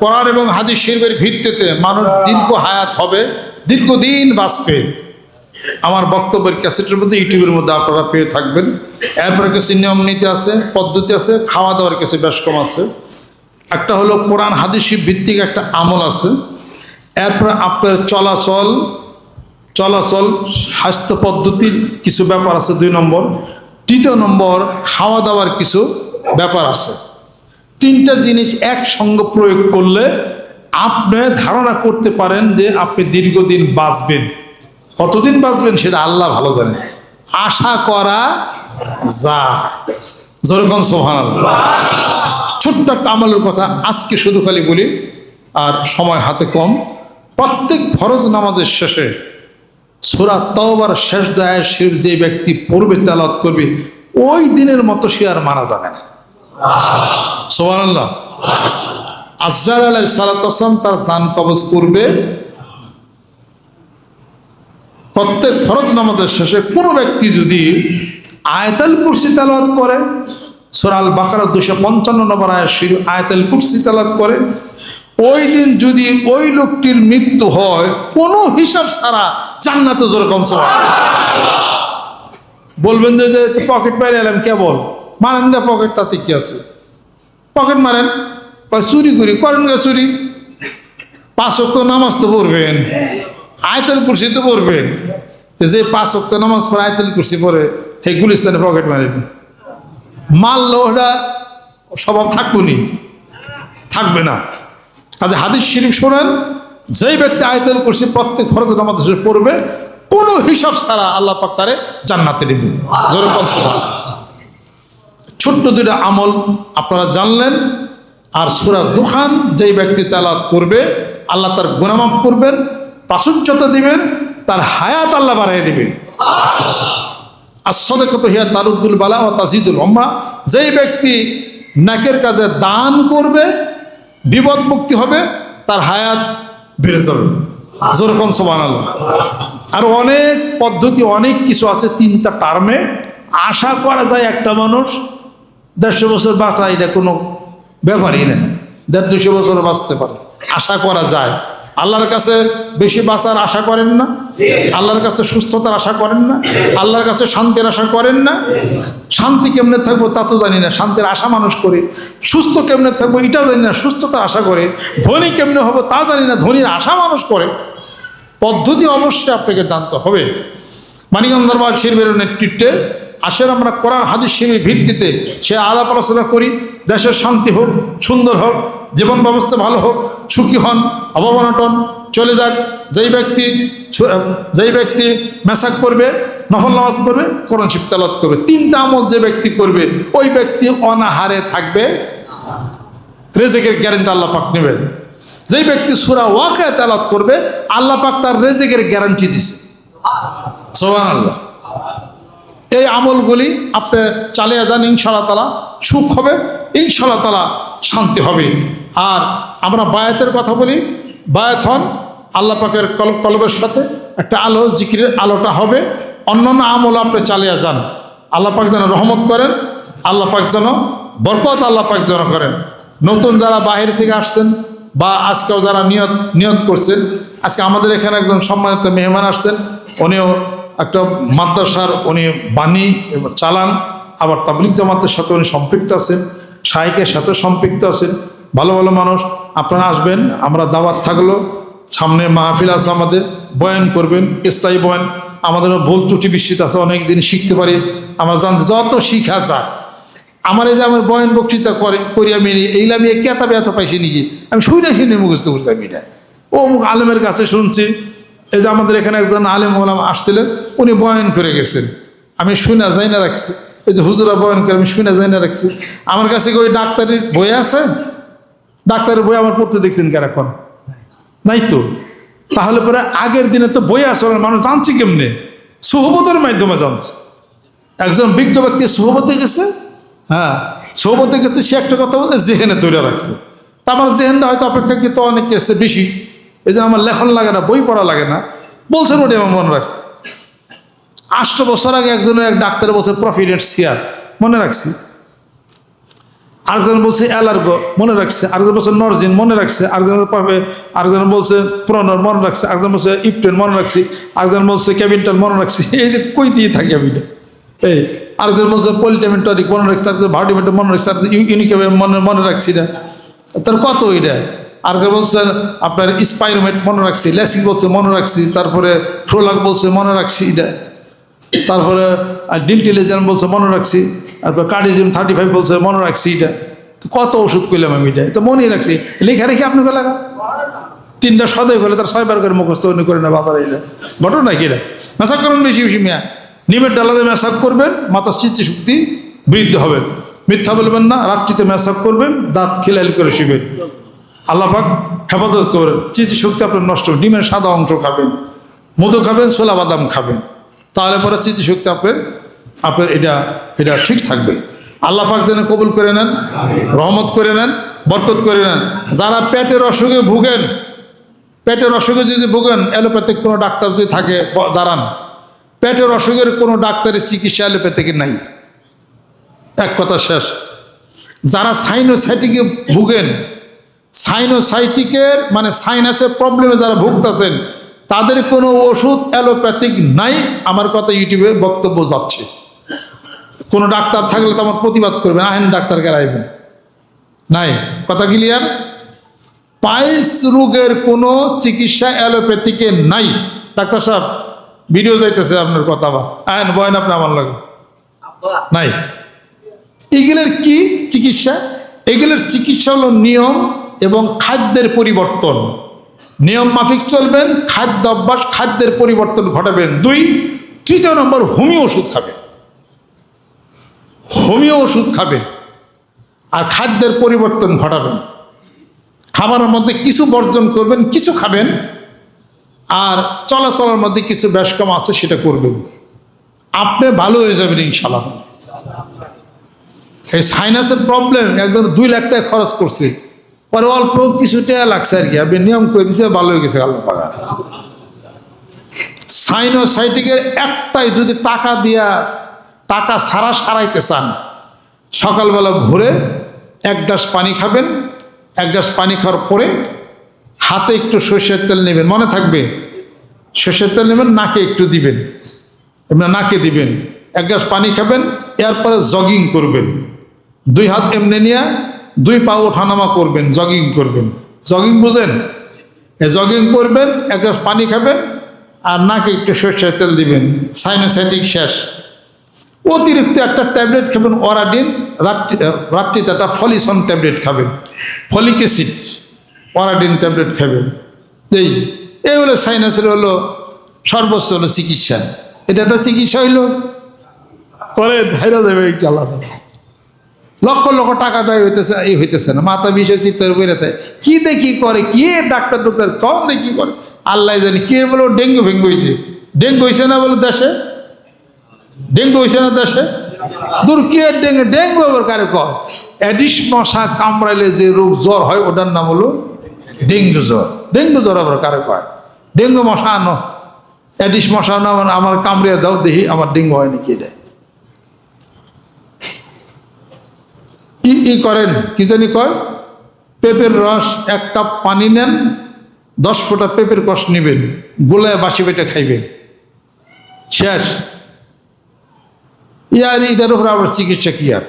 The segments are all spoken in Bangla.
কোরআন এবং হাদিস শিল্পের ভিত্তিতে মানুষ দীর্ঘ হায়াত হবে, দীর্ঘদিন বাঁচবে। আমার বক্তব্যের ক্যাসেটের মধ্যে, ইউটিউবের মধ্যে আপনারা পেয়ে থাকবেন। এরপরে কিছু নিয়ম নীতি আছে, পদ্ধতি আছে, খাওয়া দাওয়ার কিছু কম আছে। একটা হলো কোরআন, হাদিসি ভিত্তিক একটা আমল আছে। এরপরে আপনার চলাচল চলাচল, স্বাস্থ্য পদ্ধতির কিছু ব্যাপার আছে, দুই নম্বর। তৃতীয় নম্বর, খাওয়া দাওয়ার কিছু ব্যাপার আছে। তিনটা জিনিস একসঙ্গে প্রয়োগ করলে আপনি ধারণা করতে পারেন যে আপনি দীর্ঘদিন বাঁচবেন। কতদিন বাঁচবেন সেটা আল্লাহ ভালো জানে। আশা করা যা যেরকম সোহান ছোট্ট একটা আমলের কথা আজকে শুধু খালি বলি, আর সময় হাতে কম। প্রত্যেক ফরজ নামাজের শেষে সুরা তওবার শেষ দয়ায় শির যে ব্যক্তি পড়বে তেলাত করবে, ওই দিনের মতো সে আর মারা যাবে না। সোহান আল্লাহ আজহার আলাই সালাতাম তার জান কবজ করবে। প্রত্যেক ফরজ নামাজের শেষে কোনো ব্যক্তি যদি আয়তাল কুরসি তেলাওয়াত করে সোরাল বাকার দুশো পঞ্চান্ন নম্বর আয় শির আয়তাল কুরসি তেলাওয়াত করে, ওই দিন যদি ওই লোকটির মৃত্যু হয়, কোনো হিসাব ছাড়া জান্নাতে যেরকম সবাই বলবেন যে পকেট মেরে এলাম কেবল মারেন না পকেট তাতে কি আছে? পকেট মারেন চুরি করি, করেন গা চুরি। পাঁচ অক্ত নামাজ তো পড়বেন। আয়তাল কুরসি তো পড়বেন। তো যে পাঁচ অক্ত নামাজ পড়ে, আয়তাল কুরসি পড়ে, সেই গুলিস্তানে পকেট মারেন। মারল ওটা স্বভাব থাকবনি থাকবে না। কাজে হাদিস শরীফ শোনেন, যেই ব্যক্তি আয়তাল কুরসি প্রত্যেক ফরজ নামাজ পড়বে, কোনো হিসাব ছাড়া আল্লাহ পাক তারে জান্নাতে দিবেন। জোরে সুবহানাল্লাহ। ছোট্ট দুইটা আমল আপনারা জানলেন, আর সুরা দুখান যেই ব্যক্তি তালাত করবে, আল্লাহ তার গুণামাফ করবেন প্রাচুর্যতা দিবেন, তার হায়াত আল্লাহ বাড়াই দিবেন। আর সদেকত হিয়া তারুদ্দুল বালা ও তাজিদুল অম্মা যেই ব্যক্তি নাকের কাজে দান করবে, বিপদ মুক্তি হবে, তার হায়াত বেড়ে যাবে। যেরকম সমান আল্লাহ আর অনেক পদ্ধতি, অনেক কিছু আছে, তিনটা টার্মে। আশা করা যায় একটা মানুষ দেড়শো বছর বাঁচা এটা কোনো ব্যাপারই না দেড় দুশো বছর বাঁচতে পারে। আশা করা যায়। আল্লাহর কাছে বেশি বাঁচার আশা করেন না। আল্লাহর কাছে সুস্থতার আশা করেন না। আল্লাহর কাছে শান্তির আশা করেন না। শান্তি কেমনে থাকব তা তো জানি না। শান্তির আশা মানুষ করে। সুস্থ কেমনে থাকব এটা জানি না। সুস্থতার আশা করে। ধনী কেমনে হব তা জানি না। ধনীর আশা মানুষ করে। পদ্ধতি অবশ্যই আপনাকে জানতে হবে। মানিকম দরবার শিল্পের নেতৃত্বে আসেন আমরা কোরআন হাজির শিবির ভিত্তিতে সে আলাপ আলোচনা করি দেশের শান্তি হোক, সুন্দর হোক, জীবন ব্যবস্থা ভালো হোক, সুখী হন অবমানটন চলে যাক, যেই ব্যক্তি যেই ব্যক্তি মেসাক করবে, নফল নামাজ পড়বে, কোরআন শিব তেলাওয়াত করবে। তিনটা আমল যে ব্যক্তি করবে, ওই ব্যক্তি অনাহারে থাকবে। রেজেকের গ্যারেন্টি আল্লাহ পাক নেবেন। যেই ব্যক্তি সুরা ওয়াকে তেলাত করবে, আল্লাহ পাক তার রেজেকের গ্যারান্টি দিছে। সোহান আল্লাহ এই আমলগুলি আপনি চালিয়ে যান ইনশাল্লাহ তালা সুখ হবে ইনশাল্লাহ তালা শান্তি হবে। আর আমরা বায়াতের কথা বলি। বায়াত হন আল্লাহ পাকের কল কলবের সাথে একটা আলো, জিকিরের আলোটা হবে। অন্যান্য আমল আপনি চালিয়ে যান। আল্লাহ পাক যেন রহমত করেন, আল্লাহ পাক যেন বরকত আল্লাহ পাক যেন করেন। নতুন যারা বাহির থেকে আসছেন বা আজকেও যারা নিয়ত নিয়ত করছেন, আজকে আমাদের এখানে একজন সম্মানিত মেহমান আসছেন, উনিও একটা মাদ্রাসার উনি বাণী চালান, আবার তাবলিক জামাতের সাথে উনি সম্পৃক্ত আছেন শাইকের সাথে সম্পৃক্ত আছেন। ভালো ভালো মানুষ, আপনারা আসবেন, আমরা দাওয়াত থাকল, সামনে মাহফিল আছে আমাদের, বয়ান করবেন, স্থায়ী বয়ান। আমাদের ভুল ত্রুটি বিস্তৃত আছে, অনেক জিনিস শিখতে পারি, আমরা জানতে যত শিখা যায় আমার এই যে আমার বয়ান বক্তৃতা করে, করি আমি এইগুলো আমি কেতাবে এত পাইছি নাকি? আমি শুনে শুনে মুখস্থ করছি আমি এটা। ও আলেমের কাছে শুনছি এই যে আমাদের এখানে একজন আলেম ওলাম আসছিলেন, উনি বয়ন করে গেছেন। আমি শুনে যাই না রাখছি। এই যে হুজুরা বয়ন করে, আমি শুনে যাই না রাখছি। আমার কাছে কি ওই ডাক্তারের বই আছে? ডাক্তারের বই আমার পড়তে দেখছেন কার এখন? নাই তো? তাহলে পরে আগের দিনে তো বই আছে মানুষ জানছে কেমনে? সহবতের মাধ্যমে জানছে। একজন বিজ্ঞ ব্যক্তি সহবতে গেছে হ্যাঁ সহবতে গেছে, সে একটা কথা বলতে জেহেনে তৈরি রাখছে। তা আমার জেহেনটা হয়তো অপেক্ষাকৃত অনেক বেশি। এই জন্য আমার লেখন লাগে না, বই পড়া লাগে না, বলছেন ওটি আমার মনে রাখছে। আষ্ট বছর আগে একজনের এক ডাক্তার বলছে প্রফিডেন্ট সিয়ার মনে রাখছি। আরেকজন বলছে অ্যালার্গো মনে রাখছে। আরেকজন বলছে নরজিন মনে রাখছে। আরেকজন পাবে, আরেকজন বলছে প্রনর মনে রাখছে। আরেকজন বলছে ইপটেন মনে রাখছি। আরেকজন বলছে ক্যাবিনটন মনে রাখছি। এই যে কই দিয়ে থাকি আমি। এই, আরেকজন বলছে পলিটামিন টনিক মনে রাখছে। আরেকজন ভার্টিমেন্ট মনে রাখছে। আরেকজন ইউনিকেবে মনে মনে রাখছি না তার কত এটা? আর কেউ বলছে, আপনার স্পাইরোমেট মনে রাখছি লেসিং বলছে মনে রাখছি, তারপরে ফ্রোলাক বলছে মনে রাখছি, এটা। তারপরে ডিলটিলিজম বলছে মনে রাখছি, তারপর কার্ডিজিম থার্টি ফাইভ বলছে মনে রাখছি, এটা। কত ওষুধ করলাম আমি এটা? তো মনে রাখছি। লেখা রেখে আপনাকে লাগা? তিনটা সদয় হলে তার ছয়বার করে মুখস্থ উনি করে না বাজারে এটা ঘটনা কি এটা? মেসাক করুন বেশি বেশি মিয়া। নিমের ডালাতে মেসাক করবেন, মাথার স্মৃতি শক্তি বৃদ্ধি হবে। মিথ্যা বলবেন না, রাত্রিতে মেসাক করবেন, দাঁত খিলাইল করে শিবেন। আল্লাহ পাক হেফাজত করবেন স্মৃতি শক্তি আপনার নষ্ট ডিমের সাদা অংশ খাবেন, মধু খাবেন, ছোলা বাদাম খাবেন। তাহলে পরে স্মৃতিশক্তি আপনার আপনার এটা এটা ঠিক থাকবে। আল্লাহ পাক যেন কবুল করে নেন, রহমত করে নেন, বরকত করে নেন। যারা পেটের অসুখে ভুগেন, পেটের অসুখে যদি ভুগেন, অ্যালোপ্যাথিক কোনো ডাক্তার যদি থাকে, দাঁড়ান। পেটের অসুখের কোনো ডাক্তারের চিকিৎসা অ্যালোপ্যাথিকের নাই। এক কথা শেষ। যারা সাইনোসাইটিকে ভুগেন সাইনোসাইটিকের মানে সাইনাসের প্রবলেমে যারা ভুগতেছেন তাদের কোনো ওষুধ অ্যালোপ্যাথিক নাই আমার কথা ইউটিউবে বক্তব্য যাচ্ছে। কোনো ডাক্তার থাকলে তো আমার প্রতিবাদ করবেন আহেন ডাক্তার কেরাইবেন নাই কথা ক্লিয়ার পাইলস রোগের কোনো চিকিৎসা অ্যালোপ্যাথিকে নাই। ডাক্তার সাহেব ভিডিও যাইতেছে আপনার কথা আবার। আহেন বয়েন আপনি আমার লাগে। নাই। এগুলোর কি চিকিৎসা? এগুলোর চিকিৎসা হলো নিয়ম এবং খাদ্যের পরিবর্তন। নিয়ম মাফিক চলবেন খাদ্য অভ্যাস, খাদ্যের পরিবর্তন ঘটাবেন দুই, তৃতীয় নম্বর, হোমিও ওষুধ খাবেন হোমিও ওষুধ খাবেন আর খাদ্যের পরিবর্তন ঘটাবেন। খাবারের মধ্যে কিছু বর্জন করবেন, কিছু খাবেন আর চলাচলের মধ্যে কিছু বেশ কম আছে, সেটা করবেন। আপনি ভালো হয়ে যাবেন ইনশাল্লাহ এই সাইনাসের প্রবলেম একদম দুই লাখ টাকা খরচ করছে। পরে অল্প কিছু টাকা লাগছে আর কি। আপনি নিয়ম করে দিছে, ভালো হয়ে গেছে আল্লাহ পাকা। সাইনোসাইটিকের একটাই যদি টাকা দিয়া টাকা সারা সারাইতে চান, সকালবেলা ভোরে এক গ্লাস পানি খাবেন, এক গ্লাস পানি খাওয়ার পরে হাতে একটু সর্ষের তেল নেবেন। মনে থাকবে, সর্ষের তেল নেবেন, নাকে একটু দিবেন। এমনি নাকে দিবেন। এক গ্লাস পানি খাবেন, এরপরে জগিং করবেন। দুই হাত এমনি নিয়ে দুই পা ওঠানামা করবেন জগিং করবেন। জগিং বুঝেন? জগিং করবেন এক পানি খাবেন, আর নাকে একটু সর্ষের তেল দিবেন। সাইনোসাইটিক শেষ। অতিরিক্ত একটা ট্যাবলেট খাবেন, ওরাডিন, রাত্রি রাত্রিতে একটা ফলিসন ট্যাবলেট খাবেন। ফলিক অ্যাসিড, ওরাডিন ট্যাবলেট খাবেন। এই এই হলো সাইনাসের হলো সর্বোচ্চ হলো চিকিৎসা। এটা একটা চিকিৎসা হইল। করে ভাইরা দেবে একটু আলাদা লক্ষ লক্ষ টাকা ব্যয় হইতেছে, এই হইতেছে না। মাথা বিষয় চিত্তর বেরোতে কি দেখি করে, কি ডাক্তার ডাক্তার, কম দেখি করে। আল্লাহ জানি, কে বলো ডেঙ্গু ফেঙ্গু হয়েছে ডেঙ্গু হয়েছে না বলে দেশে? ডেঙ্গু হয়েছে না দেশে? দূর কে ডেঙ্গু ডেঙ্গু আবার কারে কয়? অ্যাডিস মশা কামড়াইলে যে রোগ জ্বর হয়, ওটার নাম হলো ডেঙ্গু জ্বর। ডেঙ্গু জ্বর আবার কারে কয়? ডেঙ্গু মশা আনো। অ্যাডিস মশা আনো, আমার- কামড়িয়ে দাও, দেখি আমার ডেঙ্গু হয় নাকি এটা। ই করেন? কি জানি কয়? পেঁপের রস এক কাপ পানি নেন, দশ ফোঁটা পেঁপের কষ নেবেন গোলায় বাসি বেটে খাইবেন। শেষ। ইয়ার এটার উপরে আবার চিকিৎসা কি আর?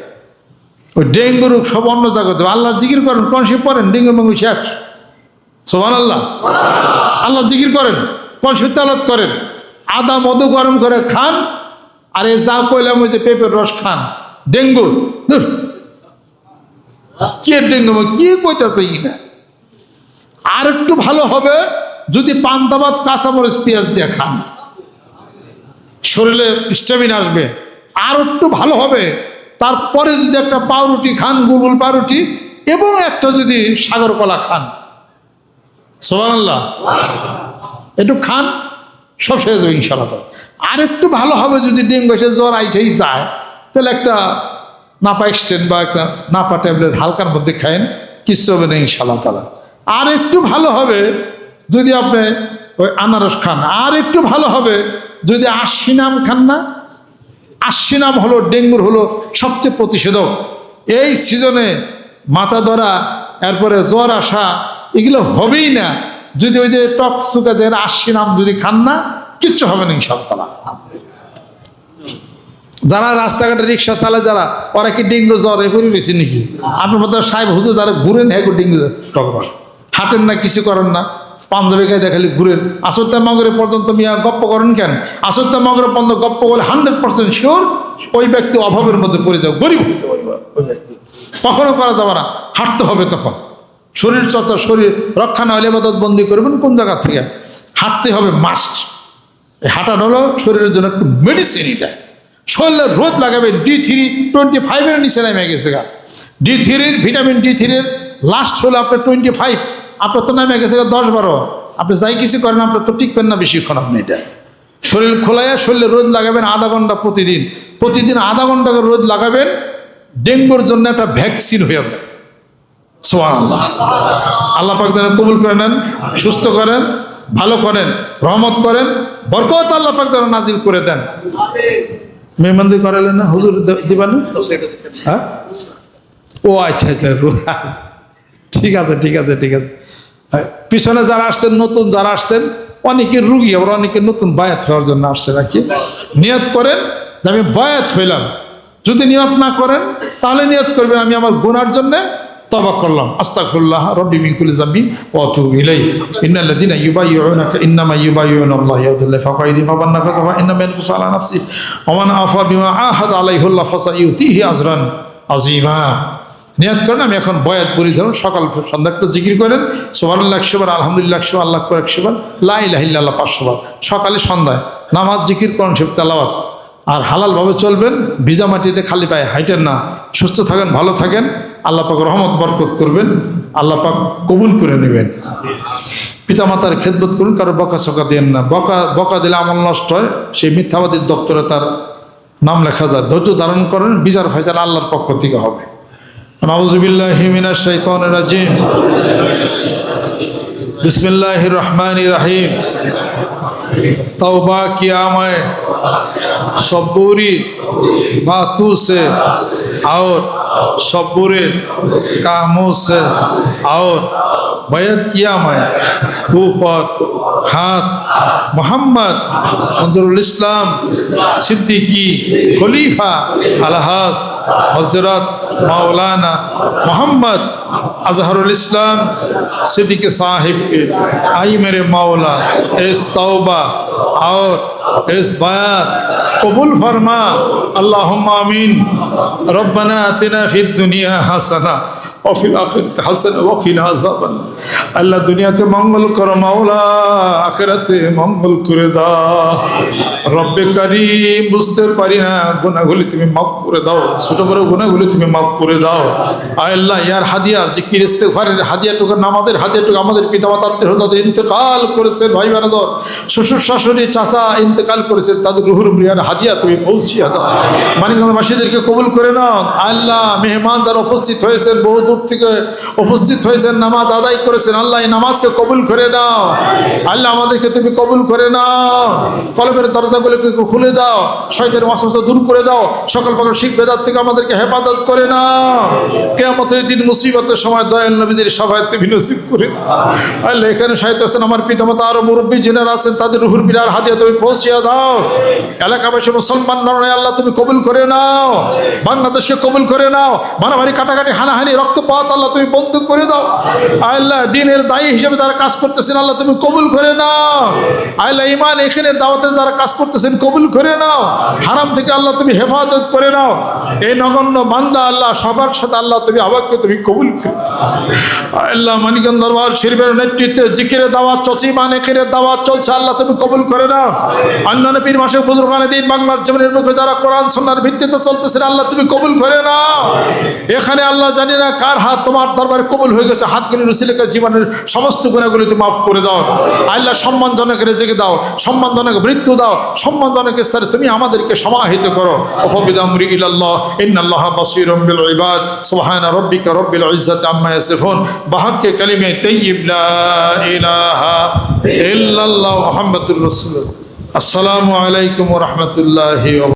ওই ডেঙ্গু রোগ সব অন্য জায়গাতে আল্লাহ জিকির করেন, কোন সে পড়েন? ডেঙ্গু মেঙ্গু শেষ। সোমান আল্লাহ আল্লাহ জিকির করেন, কোন সে তেলত করেন? আদা, মধু গরম করে খান, আর এ যা কইলাম ওই যে পেঁপের রস খান। ডেঙ্গু। কে ডেঙ্গু কি কইতাছে ই না আর একটু ভালো হবে যদি পান্তাবাদ কাঁচামরিচ পেঁয়াজ দিয়ে খান। শরীরে স্ট্যামিনা আসবে। আর একটু ভালো হবে। তারপরে যদি একটা পাউরুটি খান গুলগুল পাউরুটি, এবং একটা যদি সাগর কলা খান। সোমান আল্লাহ একটু খান, সব শেষ যাবে ইনশাল্লাহ আর একটু ভালো হবে যদি ডেঙ্গু এসে জ্বর আইটেই যায়, তাহলে একটা নাপা এক্সটেন্ট বা একটা নাপা ট্যাবলেট হালকার মধ্যে খায়েন, কিচ্ছু হবে না ইনশাল্লাহ তালা আর একটু ভালো হবে যদি আপনি ওই আনারস খান, আর একটু ভালো হবে যদি আশি নাম খান না। আশি নাম হলো ডেঙ্গুর হলো সবচেয়ে প্রতিষেধক। এই সিজনে মাথা ধরা এরপরে জ্বর আসা, এগুলো হবেই না। যদি ওই যে টক সুকা যে আশি নাম যদি খান না, কিচ্ছু হবে না ইনশাল্লাহ যারা রাস্তাঘাটে রিক্সা চালায় যারা, ওরা কি ডেঙ্গু জ্বর এরপরে বেশি নাকি? আপনার মতো সাহেব হুজুর, যারা ঘুরেন হ্যাঁ ডেঙ্গু টকবার হাঁটেন না, কিছু করেন না। পাঞ্জাবি গায়ে দেখালি ঘুরেন। আসত্তা মগরে পর্যন্ত মিয়া গপ্প করেন কেন? আসত্তা মগরে পর্যন্ত গপ্প করলে হান্ড্রেড পার্সেন্ট শিওর ওই ব্যক্তি অভাবের মধ্যে পড়ে যাবে, গরিব হয়ে যাবে ওই ব্যক্তি। কখনো করা যাবে না। হাঁটতে হবে তখন। শরীর চর্চা, শরীর রক্ষা না হলে এবাদত বন্দি করবেন কোন জায়গা থেকে? হাঁটতে হবে মাস্ট এই হাঁটানো হলো শরীরের জন্য একটু মেডিসিন এটা শরীরে রোদ লাগাবেন ডি থ্রি টোয়েন্টি ফাইভের নিচে নেমে গেছে গা। ডি থ্রির ভিটামিন ডি থ্রির লাস্ট হলো আপনার টোয়েন্টি ফাইভ আপনার তো নেমে গেছে দশ বারো। আপনি যাই কিছু করেন, আপনার তো টিকবেন না বেশিক্ষণ আপনি এটা। শরীর খোলাইয়া শরীরে রোদ লাগাবেন আধা ঘণ্টা প্রতিদিন। প্রতিদিন আধা ঘণ্টা করে রোদ লাগাবেন, ডেঙ্গুর জন্য একটা ভ্যাকসিন হয়ে যায় সোহান আল্লাহ আল্লাহ পাক যেন কবুল করে নেন, সুস্থ করেন, ভালো করেন, রহমত করেন, বরকত আল্লাহ পাক যেন নাজিল করে দেন। মেহমানদি করালেন না হুজুর দিবান? হ্যাঁ? ও আচ্ছা আচ্ছা রু- ঠিক আছে ঠিক আছে ঠিক আছে। হ্যাঁ, পিছনে যারা আসছেন নতুন যারা আসছেন অনেকে রুগী আবার অনেকে নতুন বায়াত হওয়ার জন্য আসছে নাকি নিয়ত করেন আমি বায়াত হইলাম। যদি নিয়ত না করেন তাহলে নিয়ত করবেন আমি আমার গুনার জন্য তবা করলাম। আস্তাগফিরুল্লাহ রব্বি মিন কুল্লি যামবি ওয়া আতুবু ইলাইহি। ইন্নাল্লাযীনা ইউবাইয়ুনাকা ইন্নামা ইউবাইয়ুনা আল্লাহ ইয়াদুল্লাহি ফাওকা আইদিহিম ফামান নাকাসা ফাইন্নামা ইয়ানকুসু আলা নাফসি ওয়া মান আফা বিমা আহাদা আলাইহিল্লাহ ফাসাইউতিহি আজরান আযীমা। নিয়াত করেন আমি এখন বয়াত বলি ধরুন সকাল সন্ধ্যা একটা জিকির করেন সোহানুল্লাহ একশো বার আলহামদুলিল্লাহ বার, আল্লাহ করে একশো বার লাই লাহিল্লাহ পাঁচশো বার। সকালে সন্ধ্যায় নামাজ জিকির করেন সব তেলাওয়াত। আর হালালভাবে চলবেন, ভিজা মাটিতে খালি পায়ে হাইটেন না, সুস্থ থাকেন, ভালো থাকেন, আল্লাহ পাক রহমত, বরকত করবেন, আল্লাহ পাক কবুল করে নেবেন। পিতামাতার খেদমত করুন, কারও বকা সকা দেন না। বকা বকা দিলে আমল নষ্ট হয়, সেই মিথ্যাবাদীর দপ্তরে তার নাম লেখা যায়। ধৈর্য ধারণ করেন, বিচার ফয়সাল আল্লাহর পক্ষ থেকে হবে। নাউজুবিল্লাহি মিনাশ শাইতানির রাজিম। বিসমিল্লাহির রহমানির রহিম। तौबा किया मैं सब बुरी बातों से और सब बुरे कामों से और बैत किया मैं ऊपर हाथ मोहम्मद मंजरुल इस्लाम सिद्दीकी खलीफा अलहास हजरत मौलाना मोहम्मद अजहरुल इस्लाम सिद्दीक साहिब के आई मेरे मौला इस तौबा और इस बयात कबूल फरमा अल्लाह आमीन रब्बना आतिना फिद दुनिया हसना और फिर आखिरत हसन वकिना আযাবান আল্লাহ দুনিয়াতে মঙ্গল করো মাওলা আখিরাতে মঙ্গল করে দাও রব্বে কারীম বুঝতে পারি না গুনাহগুলি তুমি মাফ করে দাও ছোট বড় গুনাহগুলি তুমি মাফ করে দাও আয় আল্লাহ ইয়ার হাদিয়া জিকির ইস্তেগফারের হাদিয়াটুকু নামাজের হাদিয়াটুকু আমাদের পিতামাতা আত্মীয় যাদের ইন্তেকাল করেছে ভাই বানাদর শ্বশুর শাশুড়ি চাচা ইন্তেকাল করেছে তাদের রুহুর প্রিয়ার হাদিয়া তুমি পৌঁছিয়া দাও। মানিকগঞ্জবাসীদেরকে কবুল করে নাও। আল্লাহ মেহমান যারা উপস্থিত হয়েছেন, বহু দূর থেকে উপস্থিত হয়েছেন, নামাজ আদায় করেছেন, আল্লাহ এই নামাজকে কবুল করে নাও। আল্লাহ আমাদেরকে তুমি কবুল করে নাও। কলমের দরজাগুলোকে খুলে দাও। শয়তের ওয়াসওয়াসা দূর করে দাও। সকল প্রকার শিখ বেদার থেকে আমাদেরকে হেফাজত করে নাও। কেয়ামতের দিন মুসিবতের সময় দয়াল নবীদের সবাই তুমি নসিব করে আল্লাহ এখানে সাহিত্য আছেন, আমার পিতামাতা আরও মুরব্বী জেনারা আছেন, তাদের রুহুর বিরার হাতিয়া তুমি পৌঁছিয়া দাও। এলাকাবাসী মুসলমান নরনায় আল্লাহ তুমি কবুল করে নাও। বাংলাদেশকে কবুল করে নাও। মারামারি, কাটাকাটি, হানাহানি, রক্তপাত আল্লাহ তুমি বন্ধ করে দাও। আল্লাহ দিনের দায়ী হিসেবে যারা কাজ করতেছেন আল্লাহ তুমি কবুল করে নাও। আল্লাহ ইমান এখানের দাওয়াতে যারা কাজ করতেছেন কবুল করে নাও। হারাম থেকে আল্লাহ তুমি হেফাজত করে নাও। এই নগণ্য বান্দা আল্লাহ, সবার সাথে আল্লাহ তুমি আবাককে তুমি কবুল করে। আল্লাহ মানিকন দরবার শরীফের নেতৃত্বে জিকিরে দাওয়াত চলছে ইমান এখানের দাওয়াত চলছে, আল্লাহ তুমি কবুল করে নাও। অন্যান্য পীর মাসে বুজুর্গানে দিন বাংলার জমিনের মুখে যারা কোরআন সন্ন্যার ভিত্তিতে চলতেছেন আল্লাহ তুমি কবুল করে না এখানে আল্লাহ জানি না কার হাত তোমার দরবারে কবুল হয়ে গেছে, হাতগুলি রুসিলেকে জীবনের সমস্ত গুণাগুলি তুমি মাফ করে দাও। আল্লাহ সম্মানজনক রেজেকে দাও, সম্মানজনক মৃত্যু দাও, সম্মানজনক স্যার তুমি আমাদেরকে সমাহিত করো। অফবিদ আমরি ইলাল্লাহ, ইন্নাল্লাহ বাসীরুম বিল ইবাদ, সুবহান রাব্বিকা রব্বিল ইজ্জাতি আম্মা ইয়াসিফুন, বাহাক্কে কালিমে তাইয়্যিব লা ইলাহা ইল্লাল্লাহ, মুহাম্মাদুর রাসূলুল্লাহ আসসালামু আলাইকুম রাহমাতুল্লাহি